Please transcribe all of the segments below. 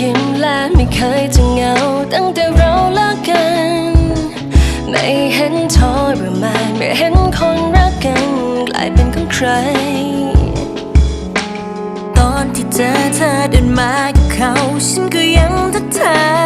ยิ้มและไม่เคยจะเหงา ตั้งแต่เราเลิกกัน ไม่เห็นทอประมาณไม่เห็นคนรักกัน กลายเป็นของใคร ตอนที่เจอเธอเดินมากับเขา ฉันก็ยังทักทาย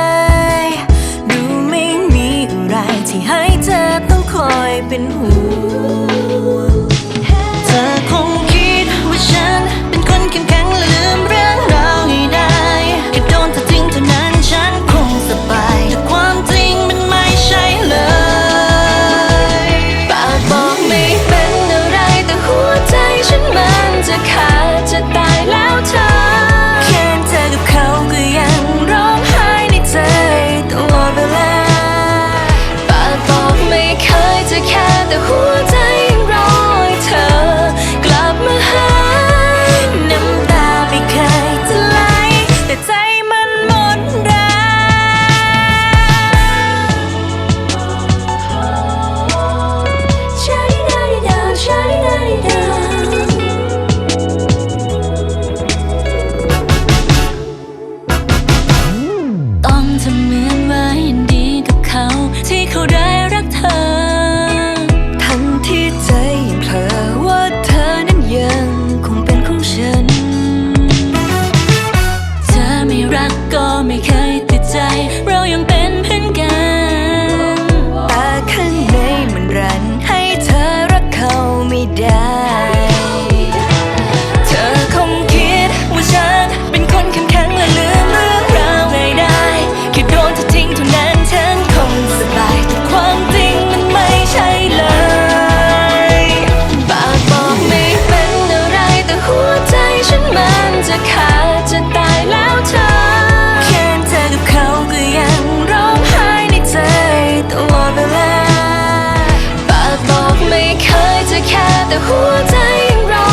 แต่หัวใจยังรอ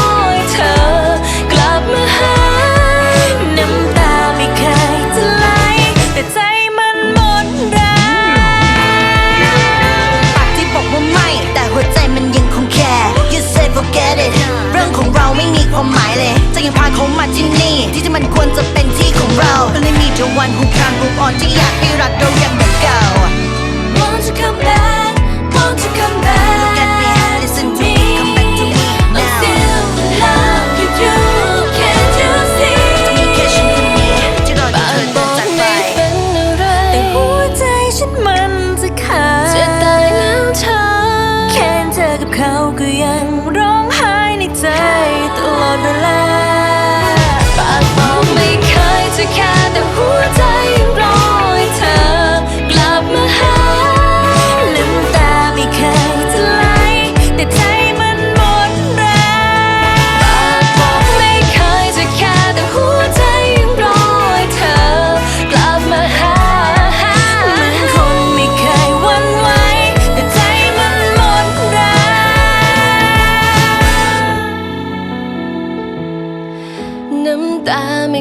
เธอกลับมาหา น้ำตาไม่เคยจะไหลแต่ใจมันหมดแรงปากที่บอกว่าไม่ แต่หัวใจมันยังคงแค่ you say forget it เรื่องของเราไม่มีความหมายเลย จะยังพาเขามาที่นี่ ที่จมันควรจะเป็นที่ของเรา Only me the one who can move on ที่อยากให้รักเราอย่าง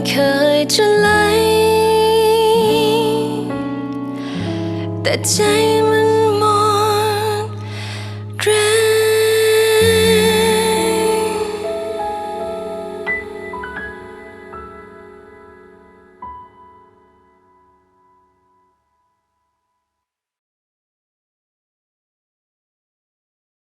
เคยจะไหลแต่ใจมัน